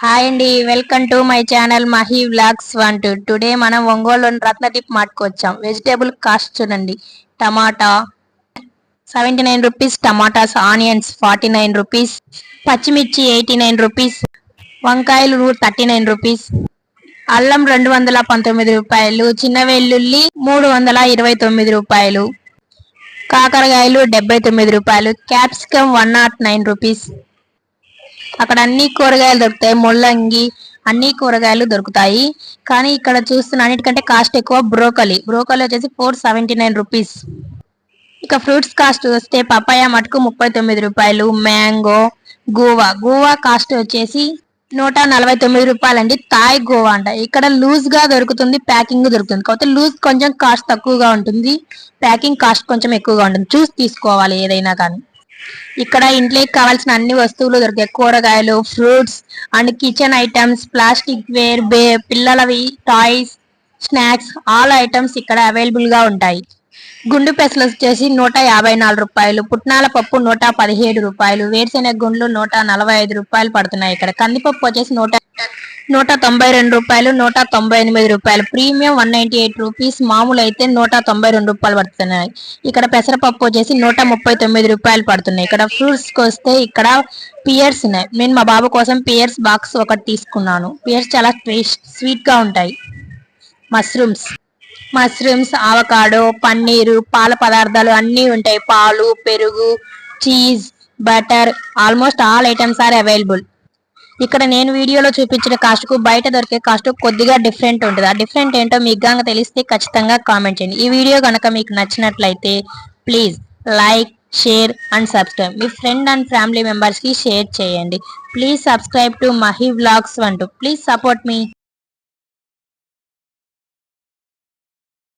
Hi అండి welcome to my channel Mahi vlogs one two. Today మనం ఒంగోలులోని రత్నదీప్ మార్ట్కి వచ్చాం. వెజిటేబుల్ కాస్ట్ చూడండి. Tomato seventy nine rupees tomatoes onions forty nine rupees పచ్చిమిర్చి ఎయిటీ నైన్ రూపీస్ వంకాయలు థర్టీ నైన్ రూపీస్ అల్లం రెండు వందల పంతొమ్మిది రూపాయలు చిన్న వెల్లుల్లి మూడు వందల ఇరవై తొమ్మిది రూపాయలు కాకరకాయలు డెబ్బై తొమ్మిది రూపాయలు capsicum one not nine rupees అక్కడ అన్ని కూరగాయలు దొరుకుతాయి ముల్లంగి అన్ని కూరగాయలు దొరుకుతాయి. కానీ ఇక్కడ చూస్తున్న అన్నిటికంటే కాస్ట్ ఎక్కువ బ్రోకలి. బ్రోకలి వచ్చేసి ఫోర్ సెవెంటీ నైన్ రూపీస్. ఇక ఫ్రూట్స్ కాస్ట్ వస్తే పపాయ మటుకు ముప్పై తొమ్మిది రూపాయలు మ్యాంగో గోవా. గోవా కాస్ట్ వచ్చేసి నూట నలభై తొమ్మిది రూపాయలండి. థాయ్ గోవా అంట. ఇక్కడ లూజ్గా దొరుకుతుంది ప్యాకింగ్ దొరుకుతుంది. కాకపోతే లూజ్ కొంచెం కాస్ట్ తక్కువగా ఉంటుంది ప్యాకింగ్ కాస్ట్ కొంచెం ఎక్కువగా ఉంటుంది. చూసి తీసుకోవాలి ఏదైనా కానీ. ఇక్కడ ఇంట్లోకి కావాల్సిన అన్ని వస్తువులు దొరికాయి. కూరగాయలు fruits and kitchen items plastic ware బే పిల్లలవి టాయ్స్ స్నాక్స్ ఆల్ ఐటమ్స్ ఇక్కడ అవైలబుల్గా ఉంటాయి. గుండు పెసలు వచ్చేసి నూట యాభై నాలుగు రూపాయలు పుట్నాల పప్పు నూట పదిహేడు రూపాయలు వేరుశెనగ గుండ్లు నూట నలభై ఐదు రూపాయలు పడుతున్నాయి ఇక్కడ. కందిపప్పు వచ్చేసి నూట నూట తొంభై రెండు రూపాయలు నూట తొంభై ఎనిమిది రూపాయలు. Premium one ninety eight rupees మామూలు అయితే నూట తొంభై రెండు రూపాయలు పడుతున్నాయి. ఇక్కడ పెసరపప్పు వచ్చేసి నూట ముప్పై తొమ్మిది రూపాయలు పడుతున్నాయి. ఇక్కడ ఫ్రూట్స్కి వస్తే ఇక్కడ పియర్స్ ఉన్నాయి. నేను మా బాబు కోసం పియర్స్ బాక్స్ ఒకటి తీసుకున్నాను. పియర్స్ చాలా స్వీట్ స్వీట్గా ఉంటాయి. మష్రూమ్స్ మష్రూమ్స్ ఆవకాడో పన్నీరు పాల పదార్థాలు అన్నీ ఉంటాయి. పాలు పెరుగు cheese butter almost all items are available ఇక్కడ నేను వీడియోలో చూపించిన కాస్ట్కు బయట దొరికే కాస్ట్ కొద్దిగా డిఫరెంట్ ఉంటుంది. ఆ డిఫరెంట్ ఏంటో మీకు గనక తెలిస్తే ఖచ్చితంగా కామెంట్ చేయండి. ఈ వీడియో కనుక మీకు నచ్చినట్లయితే please like share and subscribe me friend and family మెంబర్స్కి షేర్ చేయండి. Please subscribe to Mahi vlogs one two please support me